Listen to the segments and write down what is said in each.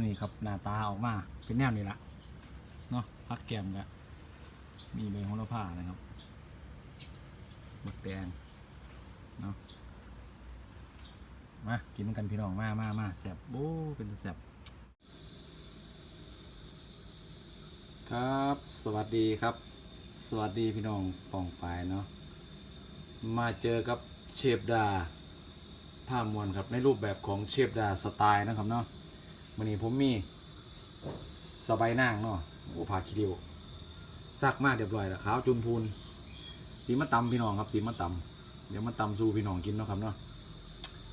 นี่ครับหน้าตาออกมาเป็นแนวนี้ละเนาะพักแกมกะมีใบโหระพานะครับมะแตงเนาะมากินกันพี่น้องมามามาแซ่บโอ้เป็นแซ่บครับ สวัสดีครับ สวัสดีพี่น้องปองปายเนาะมาเจอกับเชฟดาผ้ามวนครับในรูปแบบของเชฟดาสไตล์นะครับเนาะ วันนี้ผมมีสบายนางเนาะโอ้ผักขี้ริ้วซักมากเรียบร้อยแล้วขาวจุนพูนสีมะตำพี่น้องครับสีมะตำเดี๋ยวมาตำสู่พี่น้องกินเนาะครับเนาะ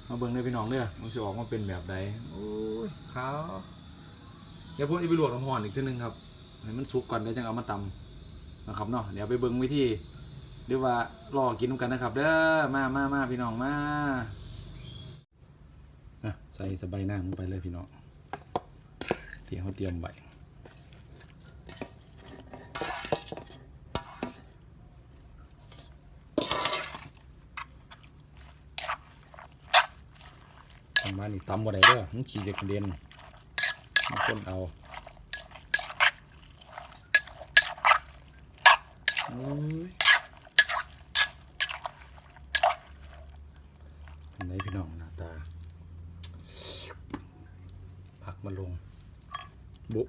มาเบิ่งเลยพี่น้องเด้อมันจะออกมาเป็นแบบใดโอ้ยขาวเดี๋ยวผมจะไปลวกน้ำร้อนอีกทีนึงครับให้มันสุกก่อนเดี๋ยวจังเอามาตำนะครับเนาะเดี๋ยวไปเบิ้งวิธีหรือว่ารอกินกันนะครับ เด้อมามามาพี่น้องมาใส่สบายหน้าลงไปเลยพี่น้อง ที่เขาเตรียมไว้ทำมานี่ตำบ่ได้เด้อมันขี้เด็กระเด็นมันคนเอาโอ้ยเป็นไรพี่น้องหน้าตา ผักมาลง บุ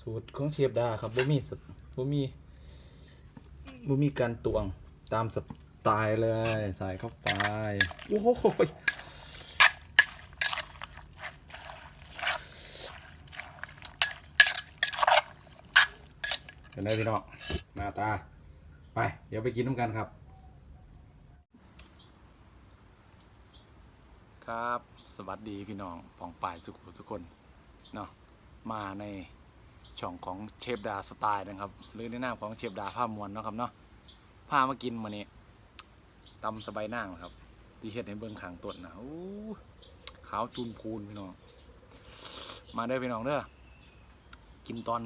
สูตรของเชฟดาครับบ่มีสบ่มีบ่มีการตวงตามสไตล์เลย ใส่เข้าไป โอ้โหเป็นไรพี่น้องหน้าตา ไป เดี๋ยวไปกินน้ำกันครับ ครับ สวัสดีพี่น้องปองป่ายสุขสุขคน เนาะมาในช่องของเชฟดาสไตล์นะครับหรือในนามของเชฟดาผ้ามวลเนาะครับเนาะผ้ามากินมานี่ตำสบายนั่งครับ ที่เฮ็ดให้เบิ่งขางต้นนะโอ้ขาวจูนพูนพี่น้องมาเด้พี่น้องเด้อกินตอน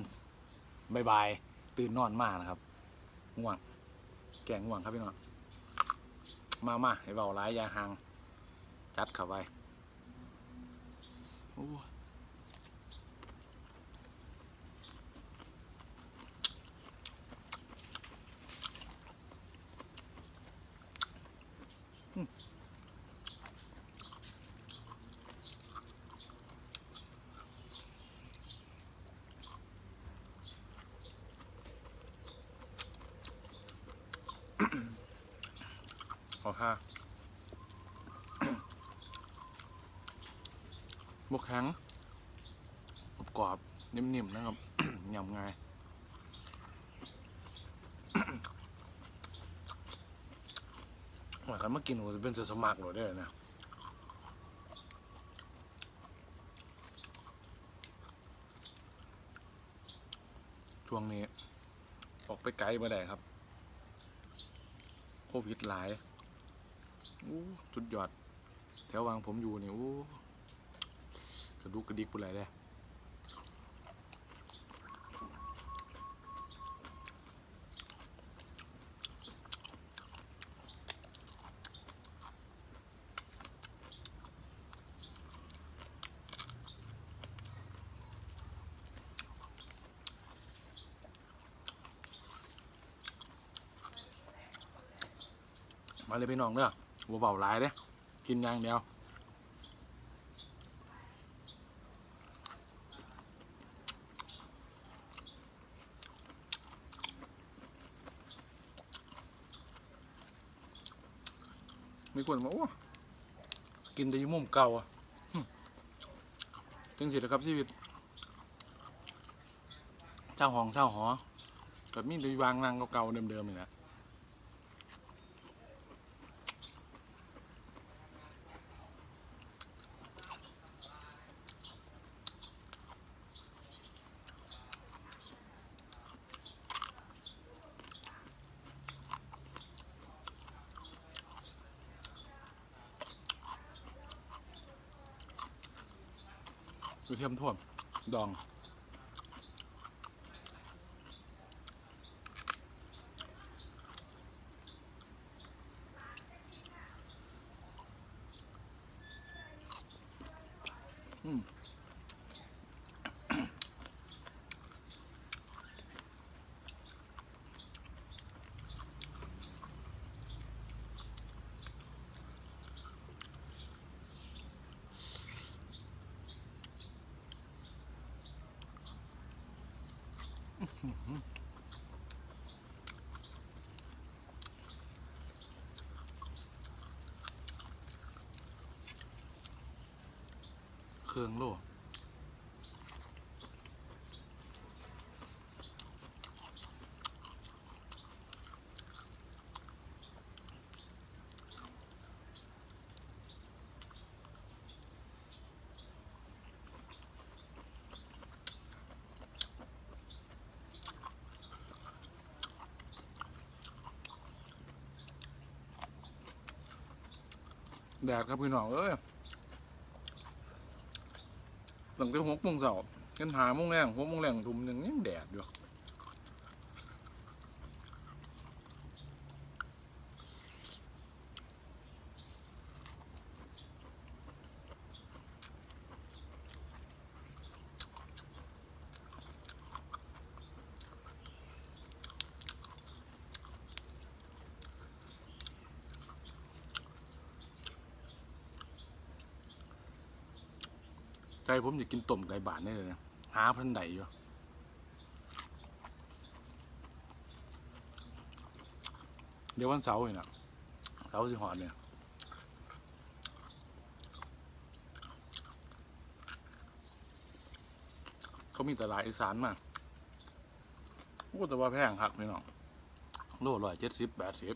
บ่ายๆตื่นนอนมากนะครับง่วงแกงง่วงครับพี่น้องมามาให้เบาร้ายยาหางจัดเข้าไปโอ้ม ขอค่ะบวกแข็งกรอบๆนิ่มๆนะครับยำง่ายหมายคันมากินโหจะเป็นเสือสมัครหรอได้นะช่วงนี้ ออกไปไกลมาได้ครับ โควิดหลาย อู้จุดยอด แถววางผมอยู่นี่อู้กระดูกกระดิกปุไรได้มาเลยพี่น้องเด้อ บัวเบาหลายเด้กินอย่างเดียวมีคนมาโอ้กินแต่ยมุมเก่าอะหึจังสินะครับชีวิตเช่าห้องเช่าหอกับมีแต่วางนางเก่าๆเดิมๆนี่แหละ กระเทียมท่วมดอง อ อืม เครื่องโลแดดครับพี่น้องเอ้ย ตั้งแต่หกโมงเช้ากันหาโมงแรงหกโมงแรงทุ่มหนึ่งยังแดดอยู่ ใจผมจะกินต้มไก่บานได้เลยนะหาพันใดอยู่เดี๋ยววันเสาร์นี่นะเสาร์สิหอดเนี่ยเขามีตลาดอีสานมาโอ้แต่ว่าแพงครับพี่น้องโลร้อยเจ็ดสิบแปดสิบ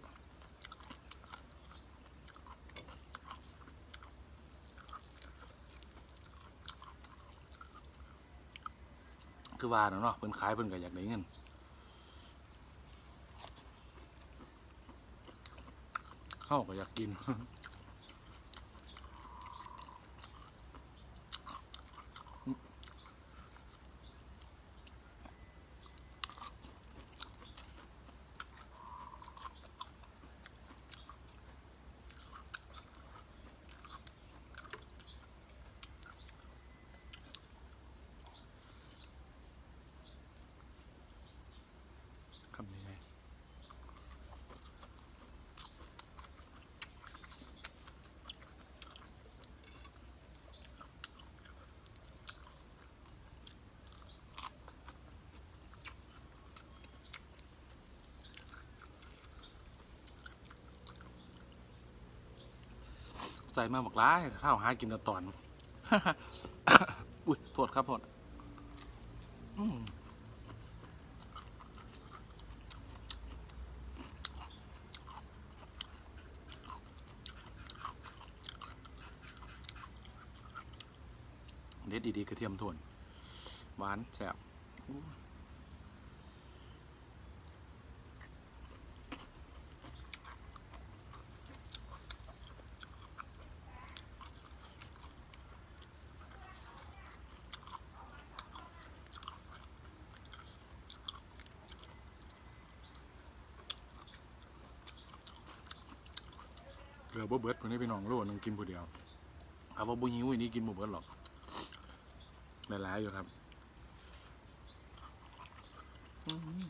คือว่านะเนาะเพิ่นขายเพิ่นก็อยากได้เงินเข้าก็อยากกิน ส่มาบักร้ายข้าวหากินตะตอน อุ้ยโทษครับโทษอืมเด็ดดีๆกระเทียมโทนหวานแซ่บ เบอบ่เบิดเพิ่นให้พี่น้องโลนึงกินผู้เดียวเอาว่าบ่หิวอันนี้กินบ่เบิดหรอกหลายๆอยู่ครับ อืม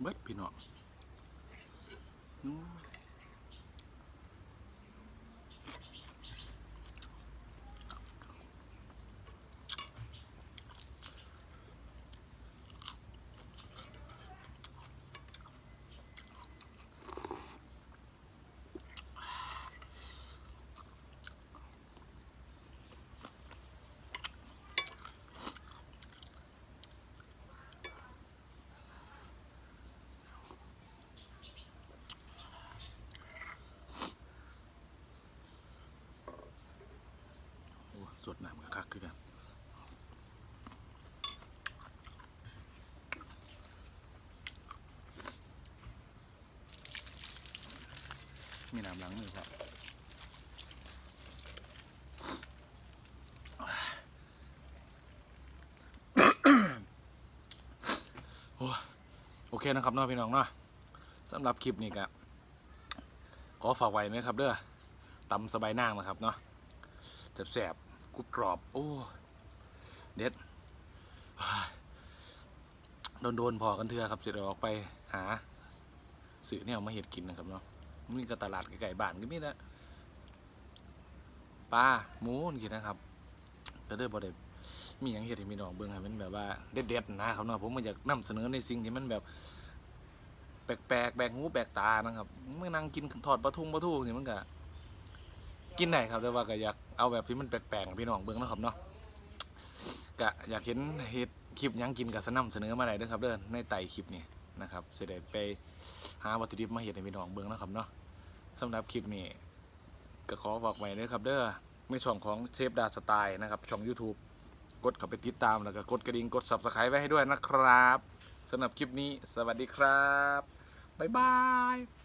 เบิดพี่น้อง สดน้ำกับคักคือกันมีน้ำล้างมือครับโอเคนะครับน้องพี่น้องเนาะสำหรับคลิปนี้ก็ขอฝากไว้นะครับเด้อตำสบายนางนะครับเนาะแสบๆ รุบกรอบ โอ้ เด็ดโดนโดนๆพอกันเถื่อครับเสร็จออกไปหาสื่อเนี่ยมาเห็ดกินนะครับเนาะมีกระตลาดไก่บ้านก็มีนะปลาหมูนี่นะครับจะเด้อบ่ได้มีอย่างเห็ดให้พี่น้องเบิ่งให้มันแบบว่าเด็ดๆนะครับเนาะผมมันอยากนำเสนอในสิ่งที่มันแบบแปลกๆแปลกหูแปลกตานะครับเมื่อนั่งกินทอดปลาทุ่งปลาทูนี่มันก็ กินได้ครับแต่ว่าก็อยากเอาแบบที่มันแปลกๆพี่น้องเบิ่งนะครับเนาะก็อยากเห็นเห็ดคลิปยังกินกับสนำเสนอมาได้ด้อครับเด้อในไต่คลิปนี้นะครับจะได้ไปหาวัตถุดิบมาเห็ดให้พี่น้องเบิ่งนะครับเนาะสำหรับคลิปนี้ก็ขอฝากไว้ด้อครับเด้อในช่องของเชฟดาสไตล์นะครับช่อง YouTube กดเข้าไปติดตามแล้วก็กดกระดิ่งกด subscribe ไว้ให้ด้วยนะครับสำหรับคลิปนี้สวัสดีครับบ๊ายบาย